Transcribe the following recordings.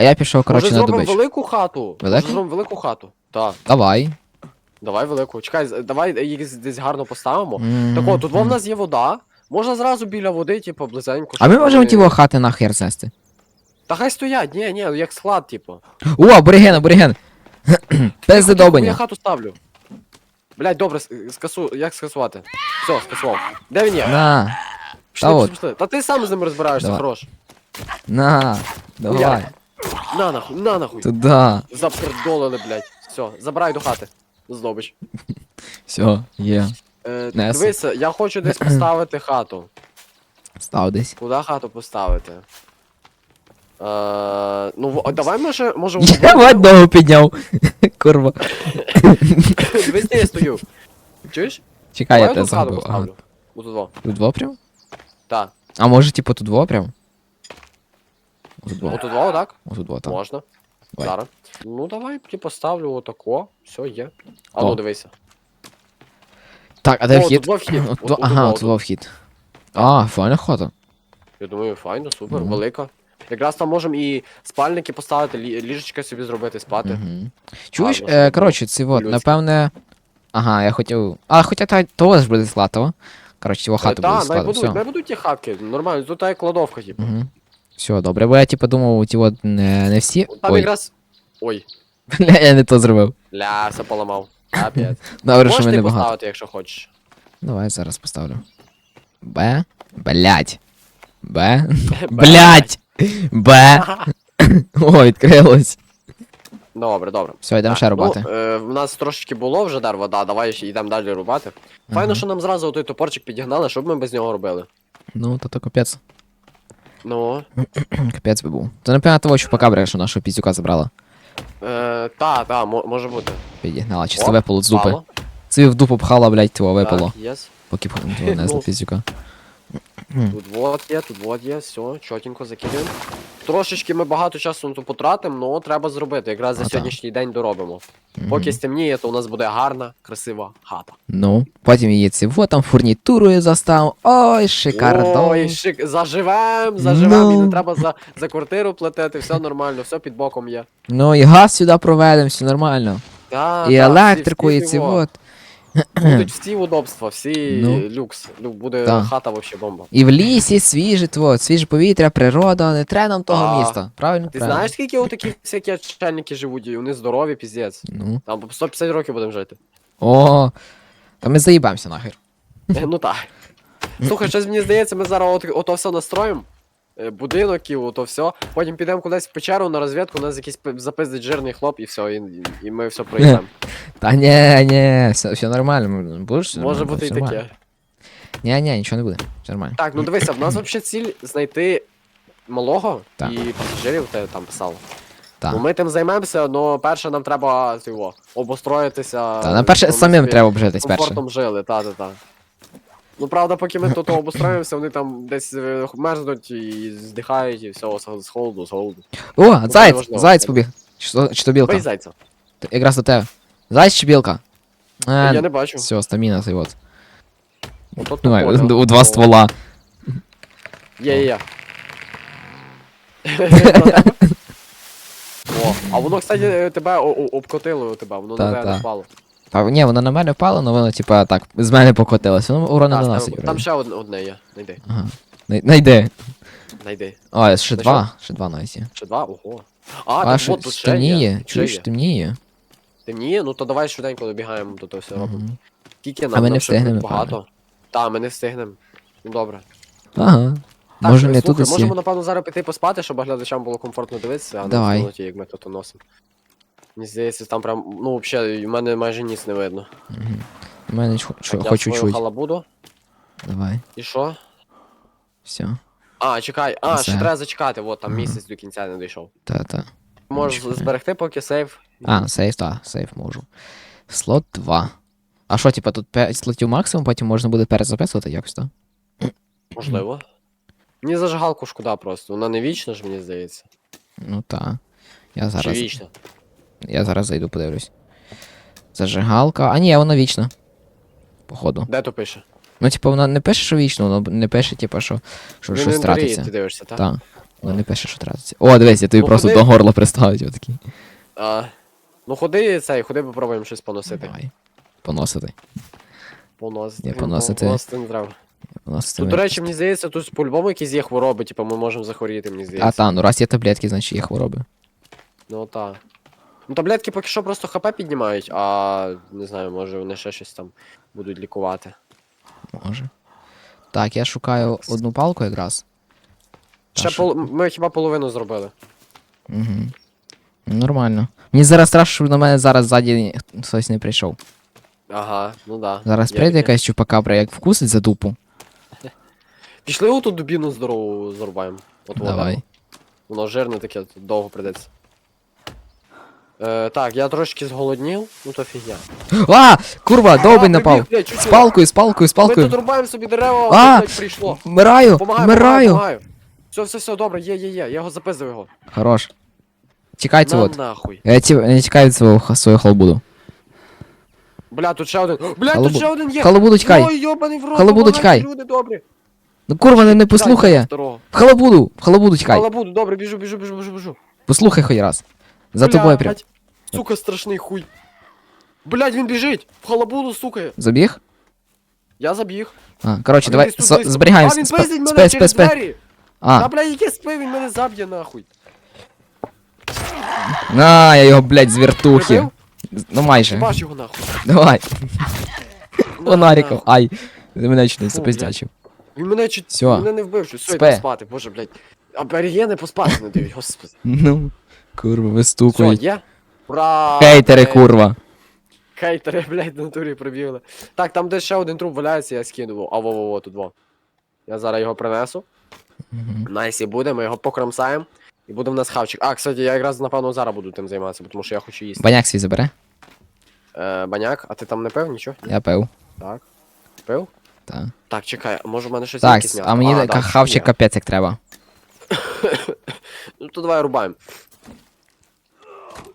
А я пішов, коротше, Може на зробимо добич. велику хату? Велику? Може зробимо велику хату? Так. Давай. Давай велику. Чекай, з- давай їх десь гарно поставимо. М, Так от, тут во в нас є вода. Можна зразу біля води, типу, близенько. А ми щоб можемо вони- ті во хати нахер знести. Та хай стоять, ні, ні, як склад, типу. О, абориген, абориген. Пизди Я хату ставлю. Блять, добре, с- скасу. Як скасувати? Все, скасував. Де він є? На, Пішли, от. пішли. Та ти сам з ним розбираєшся, Давай. хорош. на, давай. На нахуй, на нахуй. Туда. Запердолили, блять. Все, забирай до хати. Здобич. Все, є. Е, дивися, я хочу десь поставити хату. Став десь. Куди хату поставити? Е, ну, в- давай може, може, Я мать ногу підняв. Курва. Дивись, де я стою. Чуєш? Чекай, я тебе тут хату загубив. Ага. поставлю. Отут во. Тут два прям? Так. А може, типу, тут два прям? Тут два. Отут во, так? Отут два, так. Можна. Давай. Зараз. Ну давай ті поставлю отако. Все є. А О. ну дивися. Так, а де О, вхід? тут два вхід. От От- два- от Ага, два, тут от. два вхід. А, файна хата. Я думаю, файно, супер, Мгм. велика. Якраз там можемо і спальники поставити, лі- ліжечка собі зробити спати. Угу. Чуєш, Гарно, е, щоб коротше, ці от, напевне. Ага, я хотів. А, хоча та того ж буде складово. Коротше, цього хату буде Так, най складово. будуть, Все. будуть ті хатки, нормально, тут як кладовка, типу. Угу. Все, добре, бо я типу думав, ті от не, не всі. Там Ой, якраз. Ой, бля, я не то зробив. ля, все поламав. Капець. Добре, що Можеш ти багато. поставити, якщо хочеш. Давай зараз поставлю. Б. Блять. Б. Блять. Б. О, відкрилось. Добре, добре. Все, йдемо ще рубати. Ну, е, в нас трошечки було вже дерева, да, давай ще йдемо далі рубати. Файно, Мгм. що нам зразу той топорчик підігнали, щоб ми без нього робили. Ну, то то капець. Ну, Капець би був. Це напевно того, що покабря, що нашого піздюка забрала. е, та, та, мо- може бути. Підігнала, чисто О, випало з дупи. Впало. Це в дупу пхала, блять, того випало. Так, єс. Поки б не Ну. піздюка. Тут вот є, тут вот є, все, чотенько закидуємо. Трошечки ми багато часу на то потратимо, але треба зробити. Якраз за А, та. сьогоднішній день доробимо. Мгм. Поки стемніє, то у нас буде гарна, красива хата. Ну, потім її вот там фурнітурою застав. Ой, шикардо. Ой, шик, заживем, заживем, і Ну. не треба за, за квартиру платити, все нормально, все під боком є. Ну і газ сюди проведемо, все нормально. Та, і та, електрику, всі- і ці во. вот. Будуть всі удобства, всі Ну. люкс. Лю- Буде Та. хата вообще бомба. І в лісі свіже, тво, свіже повітря, природа, не треба нам того А, міста. Правильно? Ти Правильно. знаєш, скільки отакі всякі отшельники живуть, і вони здорові, піздець. Ну. Там по 150 років будемо жити. О, та ми заїбаємося нахер. Е, Ну так. Слухай, щось мені здається, ми зараз от, ото все настроїмо. Е, Будинок і ото все. Потім підемо кудись в печеру на розвідку, у нас якийсь пи- запиздить жирний хлоп і все, і, і- ми все пройдемо. Та ні, ні, все, все нормально. м, Будеш? все Може нормально, бути і все нормально. таке. Ні, ні, нічого не буде. Все нормально. Так, ну дивися, в нас взагалі ціль знайти малого Так. і пасажирів ти там писав. Так. Ну ми тим займемося, але перше нам треба цього, обустроїтися. Та, на перше щоб ми самим собі треба обжитись перше. комфортом жили, та, та, та. Ну правда, поки ми тут обустроїмося, вони там десь е, мерзнуть і здихають, і все, з з холоду, з голоду. О, зайць, важливо. зайць побіг. Чи то, чи то білка? Бий зайця. Т- Якраз до тебе. Зайць чи білка? Е, Я не бачу. Все, стаміна цей от. Ото то Давай, у два ствола. Є, є, є. О, а воно, кстати, тебе о- о- обкотило тебе, воно Та, на тебе та. не впало. Та ні, воно на мене впало, але воно, типа, так, з мене покотилося. Воно урон не Та, наносить. там, там ще одне, одне є. Найди. Ага. Най- Найди. Найди. О, ще Знайшов? два. Ще два навіть є. Ще два? Ого. А, А, так ще от тут ще є. темніє. Ще Чуєш, є. темніє. Темніє? Ну то давай швиденько добігаємо, то, то все робимо. Мгм. Скільки нам? А ми не Нам ще встигнемо, Багато. Та, ми не встигнемо. Ну добре. Ага. Так, Може не слухай, тут можемо, напевно, зараз піти поспати, щоб глядачам було комфортно дивитися, а не Давай. в темноті, як ми тут носимо. Мені здається, там прям, ну, взагалі, в мене майже ніц не видно. Мгм. У мене чу- чу- Так, я хочу свою чуть. халабуду. Давай. І що? Все. А, чекай, а, Все. ще треба зачекати, от там Ага. місяць до кінця не дійшов. Та-та. Можеш Чекай. зберегти поки сейф. А, сейф, так, сейф можу. Слот 2. А що, типа, тут 5 слотів максимум, потім можна буде перезаписувати якось, так? Можливо. Мені зажигалку шкода просто, вона не вічна ж, мені здається. Ну так. Я Чи зараз. вічна? Я зараз зайду, подивлюсь. Зажигалка. А ні, вона вічна. Походу. Де то пише? Ну, типа, вона не пише, що вічно, воно не пише, типа, що, що В щось тратиться. ти дивишся, так? Так. Ну не пише, що тратиться. О, дивись, я тобі Ну, просто ходи. до горла приставить отакий. А, ну ходи цей, ходи попробуємо щось поносити. Давай. Поносити. Поносити. Ні, поносити. Поносити не треба. Тут, до речі, мені здається, тут по-любому якісь є хвороби, типу ми можемо захворіти, мені здається. А та, ну раз є таблетки, значить є хвороби. Ну та. Ну таблетки поки що просто ХП піднімають, а не знаю, може вони ще щось там будуть лікувати. Може. Так, я шукаю одну палку якраз. Ще пол... ми хіба половину зробили. Угу. Нормально. Мені зараз страшно, щоб на мене зараз ззаді хтось не прийшов. Ага, ну да. Зараз прийде якась чупакабра, як вкусить за дупу. Пішли оту дубіну здорову зрубаємо. От. Давай. Воно жирне таке, тут довго придеться. Е, так, я трошки зголоднів, ну то фігня. А! Курва, довбень прибіг, напав! блядь, чуть З не. палкою, з палкою, з Ми тут палкою. рубаємо собі дерева, А! а блядь, прийшло. Вмираю! Помагаю, помагаю, Вмираю! помагаю. Все, все, все, добре, є, є, є. Я його запиздив його. Хорош. Тікайте На от. нахуй. Я ті- не тікаю від свого, х- свою халбуду. Бля, тут ще один. Бля, Халабу- тут ще один є. Халабуду тікай! Ой, йобаний в рот, Халабуду помагайте, тікай. Люди. Ну курва, не, не послухає! старого. В халабуду! В халабуду тікай! Халабуду, добре, біжу, біжу, біжу, біжу, біжу. Послухай хоч раз. За Блядь, тобою прям. Сука, страшний хуй. Блядь, він біжить. В халабуду, сука. Забіг? Я забіг. А, коротше, А давай со- зберігаємо. А, він Спе- пиздить мене Спе, спе, через спе. двері. А, А, бля, яке спи, він мене заб'є нахуй. на, я його, блядь, з вертухи. Прибив? Ну майже. Баш його нахуй. Давай. Фонариком. нахуй. Ай. Мене чуть не запиздячив. Він мене чуть, Всьо. мене не вбив, що все, Спе. спати, боже, блядь. Аборігени поспати не дають, господи. Ну, курва, Все, вистукують. є? Ура! Хейтери, курва. Хейтери, блядь, на натурі прибігли. Так, там де ще один труп валяється, я скинув. А во-во-во, тут во. Я зараз його принесу. Мгм. Найсі буде, ми його покромсаємо. І буде в нас хавчик. А, кстати, я якраз напевно зараз буду тим займатися, тому що я хочу їсти. Баняк свій забере. Е, баняк, а ти там не пив нічого? Я пив. Так. Пив? Так. Так, чекай, може в мене щось Так, м'ясо? а мені да, хавчик є. капець як треба. Ну то давай рубаємо.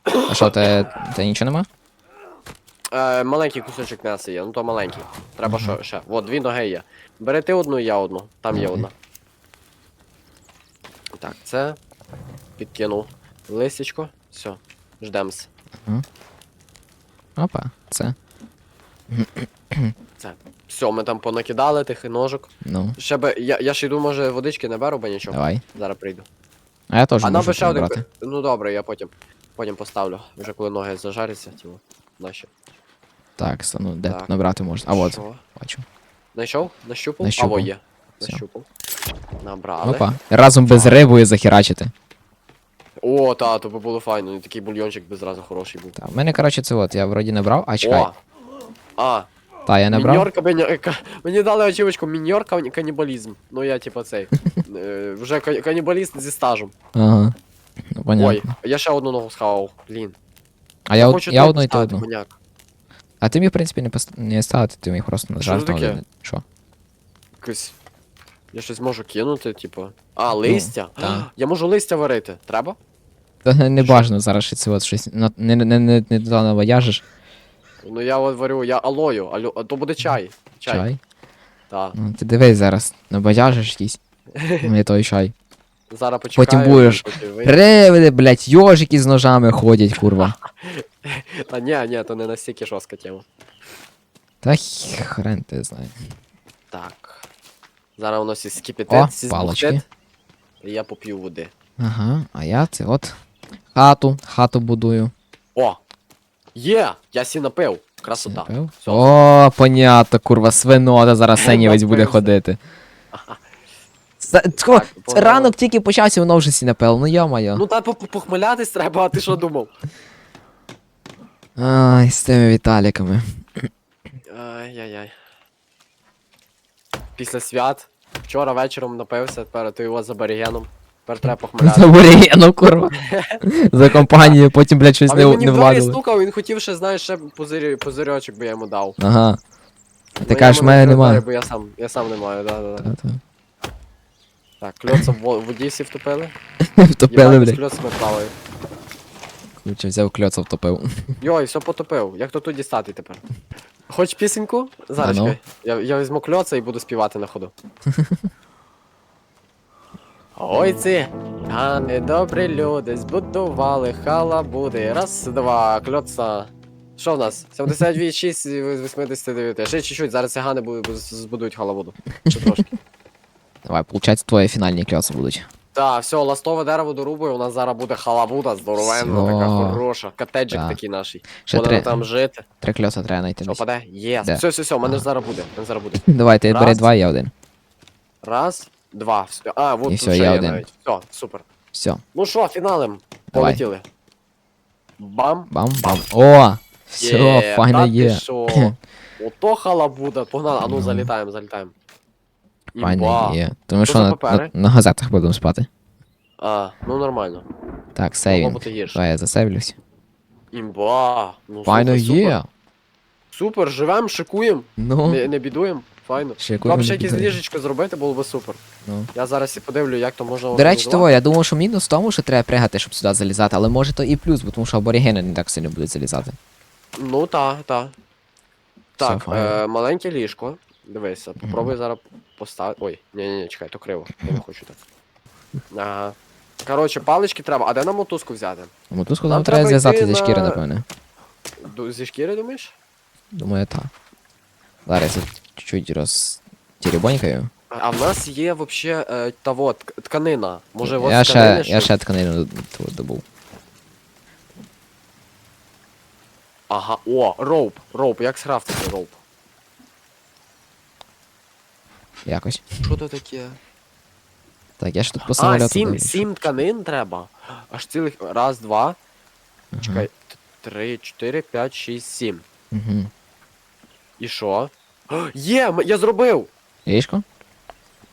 А що, те, те нічого нема? Е, маленький кусочок м'яса є, ну то маленький. Треба що ще. От, дві ноги є. Бери ти одну, я одну. Там є одна. Так, це. Підкинув. Листячко. Все. Ждемс. Опа, це. Це. Все, ми там понакидали тих ножок. Ну, Ще би. Я, я ж йду, може, водички не беру, бо нічого. давай. Зараз прийду. А я теж А нам можу би ще один. брати. Ну добре, я потім. Потім поставлю. Вже коли ноги зажаряться, тіло. Наші. Так, с- ну де Так. тут набрати можна? А от, Що? бачу. Знайшов? Нащупав? Нащупав. Або є. Всьо. Нащупав. Набрали. Опа. Разом без рибою захерачити. О, та, то би було файно. І такий бульйончик би зразу хороший був. Так, в мене, коротше, це от, я вроді набрав, а чекай. О! А, Та, я набрав. міньорка, беня- ка- мені дали очівочку міньор кан- канібалізм. Ну я типа цей. е, Вже ка- канібаліст зі стажем. Ага. Ну, Ой, понятно. я ще одну ногу схавав. Блін. А я, од- хочу я одну і ти одну. коняк. А ти міг, в принципі, не, пост... не ставити, ти міг просто нажати. це таке? Що? Якось. Я щось можу кинути, типу. А, листя? Ну, та. Я можу листя варити. Треба? Та не, не Що? бажано зараз ще це от щось на- не, не, не, не, не туди навояжеш. Ну я от варю, я алою, алю, а то буде чай. Чай. Чай. Так. Ну, ти дивись зараз, навояжеш якийсь. Не той чай. Зараз почекаю. Потім будеш потім блять, йожики з ножами ходять, курва. Та ні, ні, то не настільки жорстка тема. Та хрен ти знає. Так. Зараз у нас О, скипітет, палочки. І я поп'ю води. Ага, а я це от. Хату, хату будую. О! Є! Я сі напив. Красота. Напив? Всё. О, понятно, курва, свинота, зараз сенівець буде Напився. ходити. Так, ранок тільки почався, воно вже сі напило, ну йо-моє. Ну та по- по- треба, а ти що думав? Ай, з тими Віталіками. Ай-яй-яй. Після свят. Вчора вечором напився, тепер ти його з аборігеном. Тепер треба похмеляти. За бурєну, курва. За компанію, потім, блядь, щось А не, він мені не в стукав, він хотів ще, знаєш, ще позирьочок би я йому дав. Ага. Ну, ти кажеш, мене немає. Бо я сам, я сам не маю, да, да, да. Та-та. Так, кльоца в во- в воді всі втопили. Втопили, Єбать, з блядь. кльоцами плаваю. Короче, взяв кльоца втопив. Йой, все потопив. Як то тут дістати тепер? Хоч пісеньку? Зараз А ну. чекай. Я, я візьму кльоца і буду співати на ходу. Ой ці, Цигани, добрі люди, збудували халабуди. Раз, два, кльоца. Що в нас? 76 з 89. Ще чуть-чуть, зараз цигани бу- бу- збудують халабуду. Ще трошки. Давай, получається, твої фінальні кльоси будуть. Так, все, ластове дерево дорубаю, у нас зараз буде халабуда здоровенна, така хороша. Котеджик Так. такий наш. Ще Будемо три, там жити. три кльоса треба знайти. Що десь. паде? Єс. Де? Все, все, все, у мене Ага. зараз буде. у мене зараз буде. Давай, ти бери два, я один. Раз, два. Все. А, вот І тут ще я є один. навіть. Все, супер. Все, Ну що, фіналем. Давай. Полетіли. Бам. бам-бам. О! Все, файно та ти є. що? Ото халабуда. Погнали. А ну Ну. залітаємо, залітаємо. Імба. є. Тому Що що за на, папери? на, на газетах будемо спати. А, ну нормально. Так, сейвінг. бути гірше. Давай я засейвлюсь. Імба. Ну, Файно слухай, супер. є. Супер, живем, шикуємо. Ну, Не, не бідуємо. Файно. Вам ще якесь ліжечко зробити, було би супер. ну. Я зараз і подивлю, як то можна До речі, організувати. того, я думав, що мінус в тому, що треба пригати, щоб сюди залізати, але може то і плюс, бо тому що аборігени не так сильно будуть залізати. Ну та, та. Так, файно. е, маленьке ліжко. Дивися, попробуй зараз поставити. Ой, ні, ні, ні, чекай, то криво. Я не хочу так. Ага. Коротше, палички треба. А де нам мотузку взяти? Мотузку Нам нам треба зв'язати йти зі шкіри, на- напевне. Ду- Зі шкіри, думаєш? Думаю, так. Зараз я чуть-чуть розтірібонькаю. А в нас є вообще е, та вот, тк- тканина. Може, от Я ще, тканини я ще тканину ту добув. Ага, о, роуп, роуп, як скрафтити роуп? Якось. Що то таке? Так, я ж тут по А, сім, дивлюсь. сім тканин треба. Аж цілих. Раз, два. Ага. Чекай. т- Три, чотири, п'ять, шість, сім. Угу. І що? О, Є! м- Я зробив! Ліжко?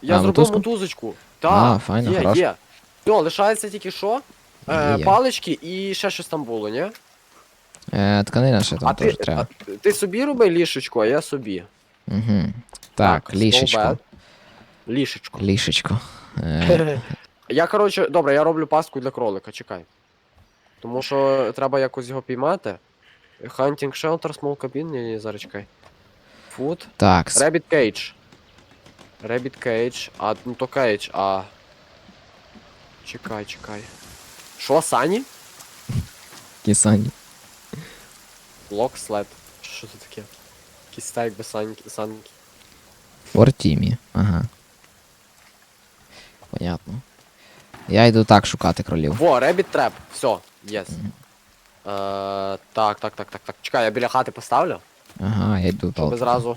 Я А, зробив мотузку? мотузочку. А, Так, файно, є, хорош. є. Все, лишається тільки що? Е, Є. палички і ще щось там було, ні? Е, тканина ще там а теж ти, треба. а ти собі роби лішечку, а я собі. Угу. Так, Так, лішечко. Лішечко. Лішечко. Е, Я, коротше, добре, я роблю пастку для кролика, чекай. Тому що треба якось його піймати. Hunting shelter, small cabin, ні, ні, зараз чекай. Food. так, Rabbit cage. Rabbit cage. А, ну то cage, а. Чекай, чекай. Що, сані? кисані. Lock sled. Що це таке? Якийсь стайк без санки. санки. Фортімі. Ага. Понятно. Я йду так шукати кролів. Во, rabbit trap. Все, єс. Е, так, так, так, так, так. Чекай, я біля хати поставлю. Ага, я йду Щоб палку. зразу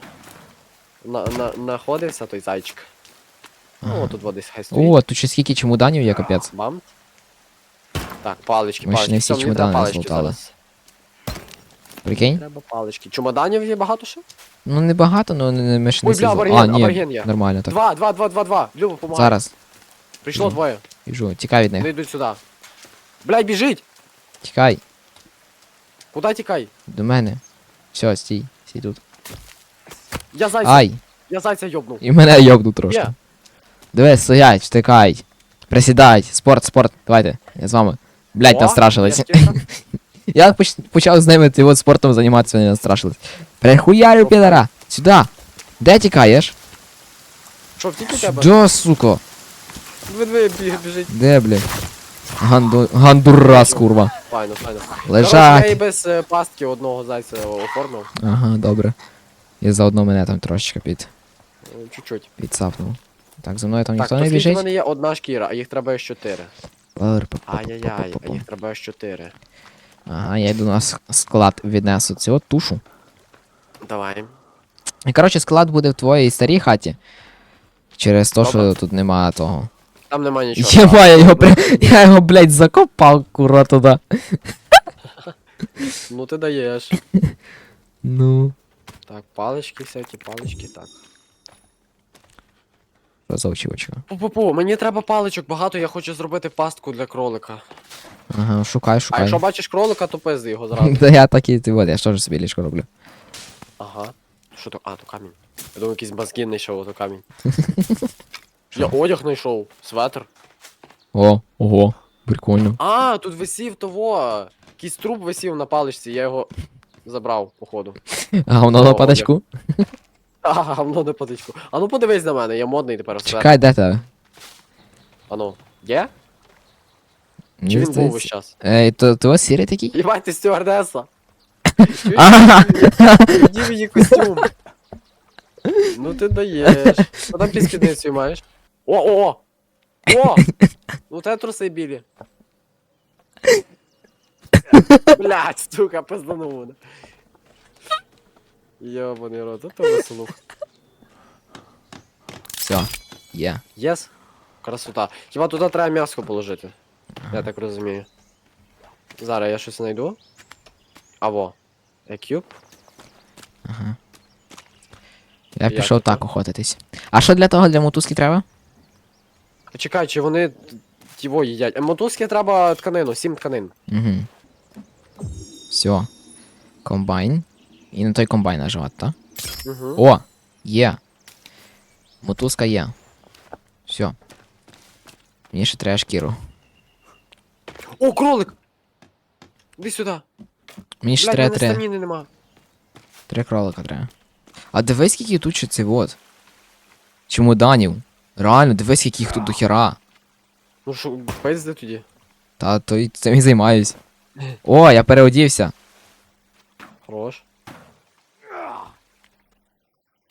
на, той зайчик. Ага. Ну, тут вот десь хай стоїть. О, тут ще скільки чемоданів є, капець. Бам. Так, палички, Ми ще палички. не всі Все, мені треба чемодани палички злутали. зараз. Прикинь? Треба палички. Чемоданів є багато ще? Ну небагато, ну не- не- ми ще не Ой, бля, аборген, А, ні, аборген є. нормально так. Два, два, два, два, два. Люба, помагай. Зараз. Прийшло Ну. двоє. Біжу. Тікай від Вони них. йдуть сюди. Блядь, біжить! Тікай. Куди тікай? До мене. Все, стій. Стій тут. Я зайця, Ай! я зайця йобнув. І мене йобну трошки. Є. Дивись, стоять, втикай. Присідай. Спорт, спорт. Давайте. Я з вами. Блять, О, настрашились. Я поч- почав з ними ти от спортом займатися, вони настрашились. Прихуярю, підара! Сюди! Де тікаєш? Що, в тільки тебе? Сюди, сука! Ви двоє біг- біжить. Де, блядь? Ганду... Гандурас, курва. Файно, файно. Коротше, я і без е, пастки одного зайця оформив. Ага, добре. І заодно мене там трошечки під... Е, Чуть-чуть. підсапнув. Так, за мною там Так, ніхто то не скільки в біжить? мене є одна шкіра, а їх треба аж чотири. Ай-яй-яй, а їх треба аж чотири. Ага, я йду на склад віднесу цю тушу. Давай. І коротше, склад буде в твоїй старій хаті. Через те, що тут нема того. Там нема нічого. Єма, я його Добре. Я його, блядь, закопав, кура, туди. Ну ти даєш. Ну. Так, палички всякі, палички, так. Розовчувачка. Пу-пу-пу, мені треба паличок багато, я хочу зробити пастку для кролика. Ага, шукай, шукай. А якщо бачиш кролика, то пизди його зразу. Да я так і ти от, я ж собі ліжко роблю. Ага. Що то? А, то камінь. Я думаю, якийсь мозги знайшов, а то камінь. Я одяг знайшов. Светр. О, ого, прикольно. А, тут висів того. Якийсь труп висів на паличці, я його забрав, походу. А воно на О, падачку? А, гавно не потичку. А ну подивись на мене, я модний тепер в светр. Чекай, де тебе? А ну, є? Чи він був весь час? Ей, то ти ось сірий такий? Єбать, ти стюардеса. Ага. Іди мені костюм. Ну ти даєш. А там під спідницею маєш. О, о, о! О! Ну те труси білі. Блять, сука, пизданув мене. Йобаний рот, это веселух. Все, є. Єс? Красота. Хіба туди треба м'ясо положити? Я так розумію. Зараз я щось знайду. Аво. Екюб. Ага. Я Як пішов так охотитись. А що для того для мотузки треба? А Чекай, чи вони тіво їдять. А мотузки треба тканину, сім тканин. Угу. Все. Комбайн. І на той комбайн наживати, так? Угу. О! Є. Мотузка є. Все. Мені ще треба шкіру. О, кролик! Іди сюди. Мені ще треба три. нема. Три кролика треба. А дивись, скільки тут ще цей вот. Чемоданів. Реально, дивись, скільки їх тут до хера. Ну що, пизди тоді. Та то й цим і займаюсь. О, я переодівся. Хорош.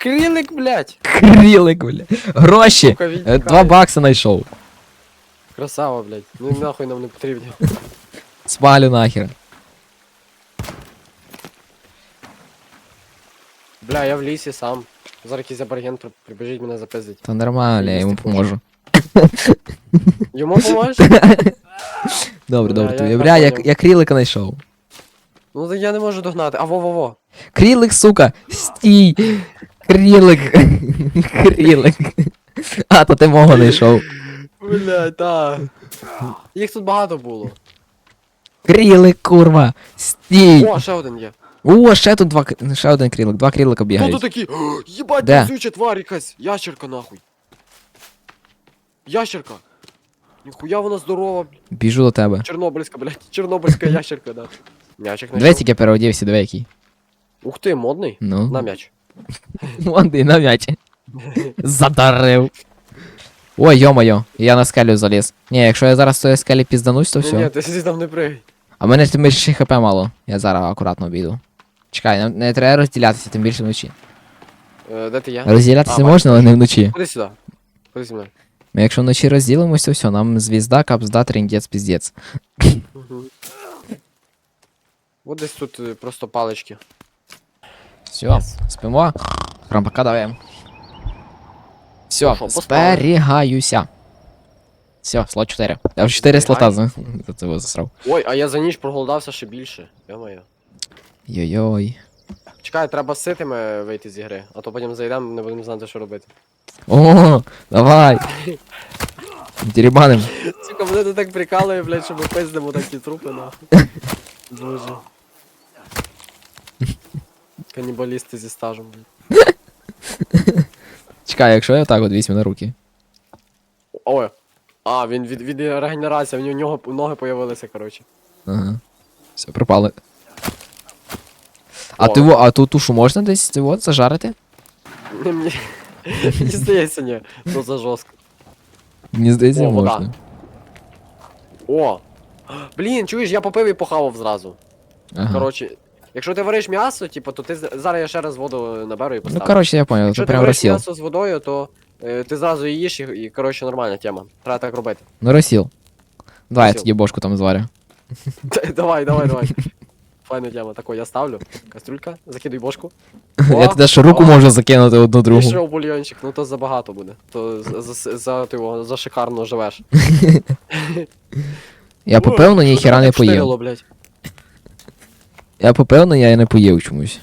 Крілик, блядь! Крілик, бля. Гроші! Сука, він Е, тікає. Два бакса знайшов. Красава, блядь. Ну нахуй нам не потрібні. Спалю нахер. Бля, я в лісі сам. Зараз якийсь аборигент при- прибіжить мене запиздить. Та нормально, я йому поможу. Йому поможеш? Добре, Бля, добре, я- тобі. Бля, я, поняв. я крілика знайшов. Ну так я не можу догнати. А во-во-во. Крілик, сука! Стій! Крілик! Крілик! А, то ти мого знайшов. Бля, та. Їх тут багато було. Крілик, курва! Стій! О, ще один є. О, ще тут два к- ще один крілик, два крілика Хто тут бігають. такі? О, Єбать, Де? тварь якась. Ящерка нахуй. Ящерка. Ніхуя вона здорова, блядь. Біжу до тебе. Чорнобильська, блядь. Чорнобильська ящерка, да. М'ячик Дивись, знайшов. як я переодівся, диви який. Ух ти, модний. На Ну. м'яч. Вон ти на м'ячі. Задарив. Ой, йо-моє, я на скелю заліз. Ні, якщо я зараз тої скелі пізданусь, то Ні, ні, все. ти сиди там не пригай. А мене тим більше хп мало. Я зараз акуратно обійду. Чекай, нам не треба розділятися, тим більше вночі. Е, Де ти є? Розділятися А, можна, але не вночі. Ходи сюди. Ходи зі мною. Ми якщо вночі розділимось, то все, нам звізда, капзда, трендець, піздець. Угу. От десь тут е, просто палички. Все, спимо. Рампака давай. Все, Ну що. Все, слот 4. Я вже 4 слота за, це засрав. Ой, а я за ніч проголодався ще більше. Йо-моє. Йой-йой. Чекай, треба з ситими вийти з ігри, а то потім зайдемо, не будемо знати, що робити. О, давай. Дерибаним. Сука, мене тут так прикалує, блядь, що ми пиздимо такі трупи, нахуй. Боже. Канібалісти зі стажем, блядь. Чекай, якщо я так от візьму на руки. Ой. А, він від, від регенерації, в нього ноги появилися, коротше. Ага. Все, пропали. А О. ти во- а ту тушу можна десь ти от зажарити? Не Мені мені здається, ні, то за жорстко. Мені здається, О, вода. можна. О! Блін, чуєш, я попив і похавав зразу. Ага. Коротше, якщо ти вариш м'ясо, типу, то ти зараз я ще раз воду наберу і Ну, поставлю. коротше, я понял, Якщо ти прям вариш розсіл. м'ясо з водою, то е, ти зразу її їш і, і коротше нормальна тема. Треба так робити. Ну, розсіл. Давай я Розсіл. тоді бошку там зварю. давай, давай, давай. Файна тема. Тако, я ставлю. Кастрюлька, закидуй бошку. Я туди ще руку можу закинути одну другу. ще бульйончик, ну то забагато буде. То за, за, за, ти його, за шикарно живеш. Я попив, Що ніхіра не поїв. блядь? Я попив, но я не поїв чомусь.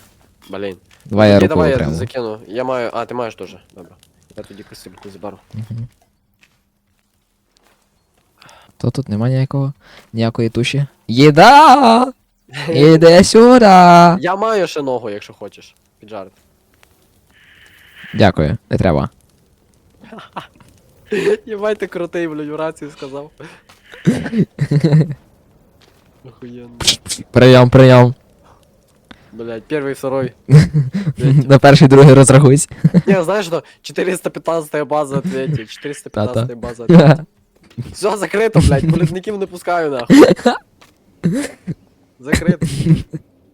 Блін. Давай я Окей, руку давай я окремо. закину. Я маю. А, ти маєш теж. Добре. Я тоді кастрюльку заберу. То тут нема ніякого, ніякої туші. Їда! Іде сюди! Я маю ще ногу, якщо хочеш. Піджарити. Дякую, не треба. Єбай ти крутий, блядь, в рацію сказав. Охуєнно. Прийом, прийом. Блядь, перший, второй. На перший, другий розрахуйся. Не, знаєш що? 415 база ответил, 415 Та-та. база ответил. Все, закрито, блядь, політників не пускаю нахуй. Закрито.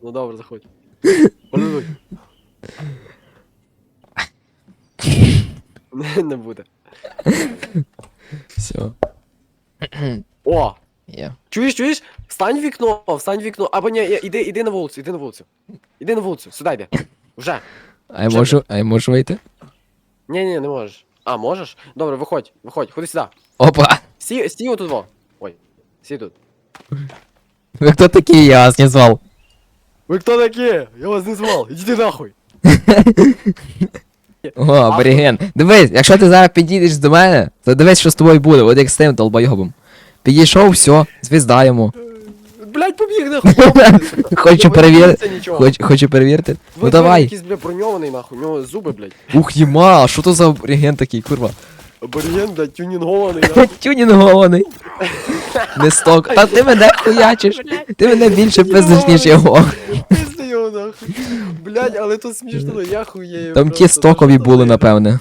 Ну добре, заходь. Полюбуй. Не, не буде. Все. О! Є. Чуєш, чуєш? Встань в вікно, встань в вікно. Або ні, іди, іди на вулицю, іди на вулицю. Іди на вулицю, сюди йди. Вже. А я Вже можу, а я можу вийти? Ні, ні, не можеш. А, можеш? Добре, виходь, виходь, ходи сюди. Опа! Стій, стій отут во. Ой, стій тут. Ви хто такі? Я вас не звав. Ви хто такі? Я вас не звав, ідіть нахуй. О, абориген. Дивись, якщо ти зараз підійдеш до мене, то дивись, що з тобою буде, от як з тим долбойобом. Підійшов, все, звізда йому. Блять, побіг нахуй. Хочу перевірити. Хоч, хочу перевірити. Ну давай. якийсь, бля, броньований нахуй, у нього зуби, блядь. Ух, єма, а що то за абориген такий, курва? Аборіген, блядь, тюнінгований, нахуй. Тюнінгований. Не сток. Та ти мене хуячиш. Ти мене більше пиздиш, ніж його. Пизди його нахуй. Блядь, але тут смішно, я хуєю. Там ті стокові були, напевне.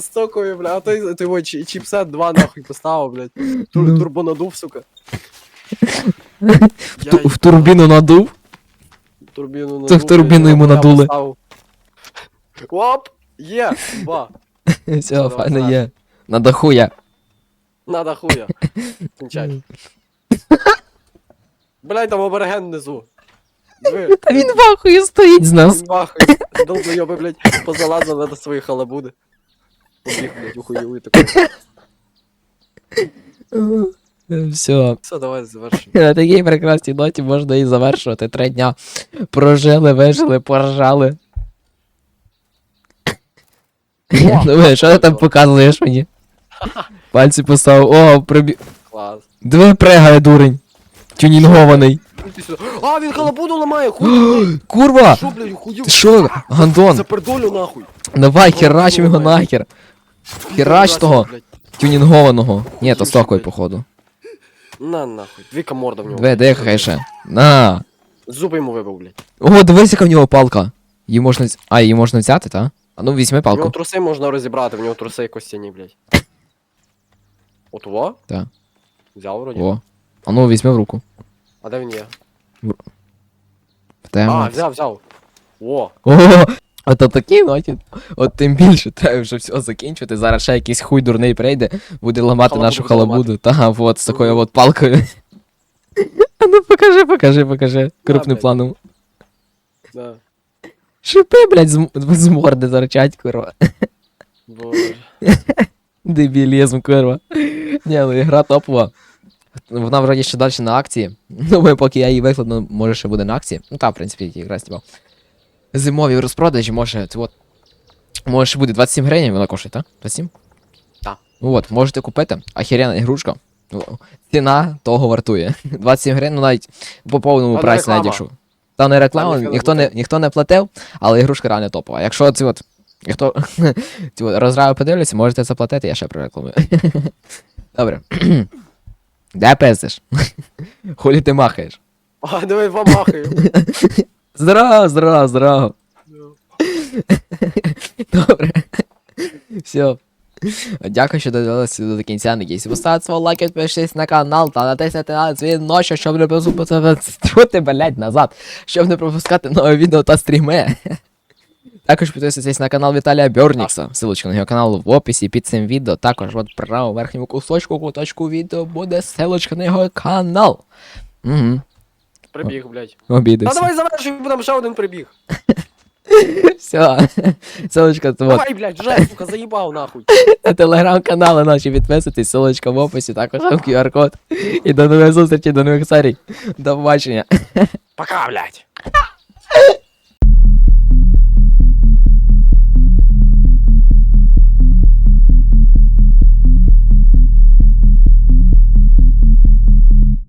Стокові, бля, а той, ой, чі- чіпсет 2 нахуй поставив, блядь. Тур, Ну. турбонадув, сука. Я Ту- В турбіну надув. турбіну надув. Це в турбіну блядь, йому я надули. поставив. Оп! Є! Два. Все, давай, файно давай. є. На даху я. Надо хуя. Кінчай. Блядь, там абориген внизу. Диви, Та він вахує стоїть з нас. він бахай. Долбойоби, блядь, позалазили до своїх халабуди. Побіг, блядь, ухуєвий такий. Все. Все, давай завершимо. На такій прекрасній ноті можна і завершувати. Три дня прожили, вижили, поржали. О, Диви, що ти там показуєш мені? Пальці поставив. О, прибі... Клас. Диви, пригає, дурень. Тюнінгований. А, він халабуду ламає, хуй. Курва! Що, блядь? Ти що, гандон? Запердолю нахуй. Давай, херачим його нахер. Херач того. Тюнінгованого. Ні, то Хуївши, походу. На нахуй. Двіка морда в нього. Диви, дихай ще. На. Зуби йому вибив, блядь. О, дивись, яка в нього палка. Її можна. А, її можна взяти, та? А ну візьми В нього палку. труси можна розібрати, в нього труси костяні, блядь. От во? Так. Взяв вроді. О. А ну візьми в руку. А де він є? В А, тему. взяв, взяв. О, О, а то такий ноті. От тим більше треба вже все закінчувати. Зараз ще якийсь хуй дурний прийде, буде ламати Халабуду нашу халабуду. Та, от з такою от палкою. А ну покажи, покажи, покажи. Крупним блядь. планом. да. Шипи, блядь, з, з морди зарчать, курва. Боже. Дебілізм, курва. Ні, ну ігра топова. Вона вроді ще далі на акції. Думаю, поки я її викладу, може ще буде на акції. Ну та, в принципі, якраз знімав. Зимові розпродажі, може, от. Може буде 27 гривень, вона коштує, так? 27? Так. Ну от, можете купити. Ахерена ігрушка. Ціна того вартує. 27 гривень, ну навіть по повному Та прайсі навіть якщо. Та не реклама, ніхто не ніхто не, платив. ніхто не платив, але ігрушка реально топова. Якщо ці от. От розрави подивляться, можете заплатити, я ще прорекламую. Добре. Де пиздиш? Хулі ти махаєш? А, диви, вам Здорово, здорово, здорово. Добре. Все. Дякую, що додивилися до кінця. Надіюсь, поставте свій лайк, підпишитесь на канал та натиснете на дзвіночок, щоб не пропускати, блядь, назад, щоб не пропускати нове відео та стріми. Також підписуйтесь на канал Віталія Бьорнікса. Ссылочка на його канал в описі під цим відео. Також от право верхньому кусочку, куточку відео буде ссылочка на його канал. Угу. Прибіг, блядь. Та Обідався. давай завершуй, бо там ще один прибіг. Все. Ссылочка вот. Давай, блядь, вже, сука, заїбав нахуй. на телеграм-канали наші підписуйтесь, ссылочка в описі, також там QR-код. І до нових зустрічей, до нових серій. До побачення. Пока, блядь.